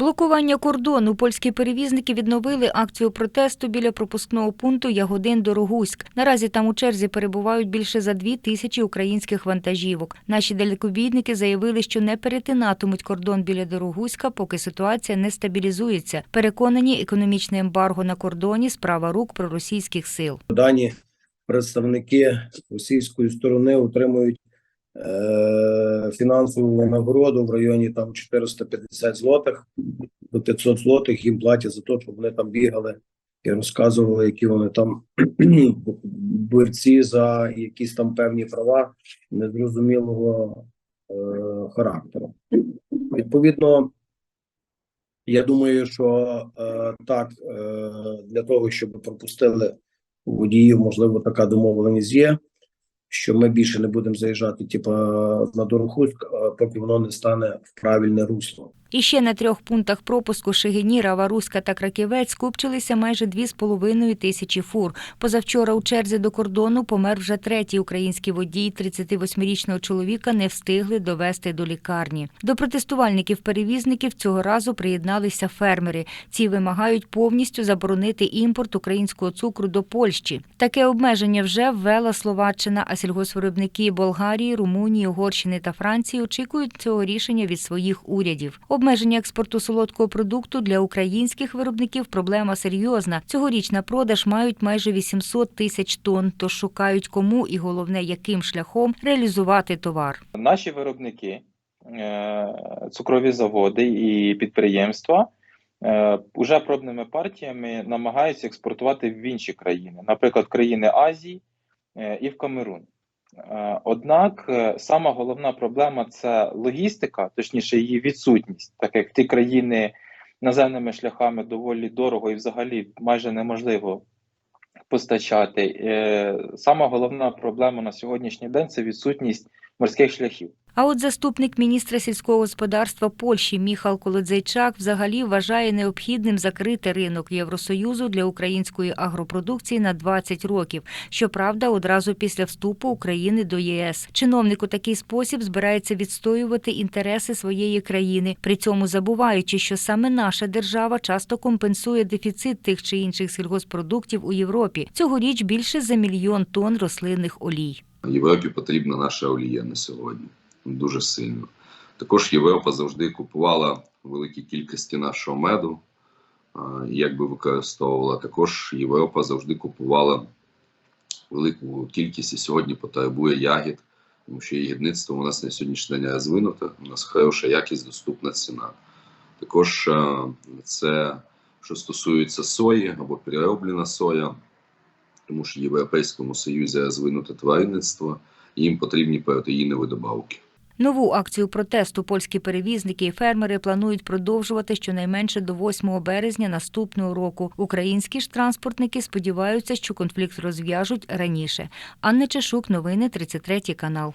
Блокування кордону польські перевізники відновили акцію протесту біля пропускного пункту Ягодин Дорогуськ. Наразі там у черзі перебувають більше за дві тисячі українських вантажівок. Наші далекобійники заявили, що не перетинатимуть кордон біля Дорогуська, поки ситуація не стабілізується. Переконані, економічне ембарго на кордоні справа рук проросійських сил. Дані представники російської сторони отримують фінансову винагороду в районі там 450 злотих до 500 злотих їм платять за те, щоб вони там бігали і розказували, які вони там борці за якісь там певні права незрозумілого е, характеру. Відповідно, я думаю, що е, так е, для того, щоб пропустили водіїв, можливо, така домовленість є, що ми більше не будемо заїжджати, типа на Дорохуськ, е, поки воно не стане в правильне русло. І ще на трьох пунктах пропуску Шигині, Раваруська та Краківець скупчилися майже дві з половиною тисячі фур. Позавчора у черзі до кордону помер вже третій український водій. 38-річного чоловіка не встигли довести до лікарні. До протестувальників-перевізників цього разу приєдналися фермери. Ці вимагають повністю заборонити імпорт українського цукру до Польщі. Таке обмеження вже ввела Словаччина, а сільгоспвиробники Болгарії, Румунії, Угорщини та Франції очікують цього рішення від своїх урядів. Обмеження експорту солодкого продукту для українських виробників проблема серйозна. Цьогоріч на продаж мають майже 800 тисяч тонн, тож шукають кому і головне, яким шляхом реалізувати товар. Наші виробники, е, цукрові заводи і підприємства е, уже пробними партіями намагаються експортувати в інші країни, наприклад, країни Азії е, і в Камерун. Е, Однак е, сама головна проблема це логістика, точніше, її відсутність, так як ті країни наземними шляхами доволі дорого і взагалі майже неможливо постачати. Е, Сама головна проблема на сьогоднішній день це відсутність морських шляхів. А от заступник міністра сільського господарства Польщі Міхал Колодзейчак взагалі вважає необхідним закрити ринок Євросоюзу для української агропродукції на 20 років. Щоправда, одразу після вступу України до ЄС. Чиновник у такий спосіб збирається відстоювати інтереси своєї країни, при цьому забуваючи, що саме наша держава часто компенсує дефіцит тих чи інших сільгоспродуктів у Європі. Цьогоріч більше за мільйон тонн рослинних олій. Європі потрібна наша олія на сьогодні дуже сильно. Також Європа завжди купувала великі кількості нашого меду, а, і якби використовувала. Також Європа завжди купувала велику кількість і сьогодні потребує ягід, тому що ягідництво у нас на сьогоднішній день розвинуте, у нас хороша якість, доступна ціна. Також це що стосується сої або перероблена соя, тому що в Європейському Союзі розвинуте тваринництво, їм потрібні протеїнові добавки. Нову акцію протесту польські перевізники і фермери планують продовжувати щонайменше до 8 березня наступного року. Українські ж транспортники сподіваються, що конфлікт розв'яжуть раніше. Анна Чешук, новини 33 канал.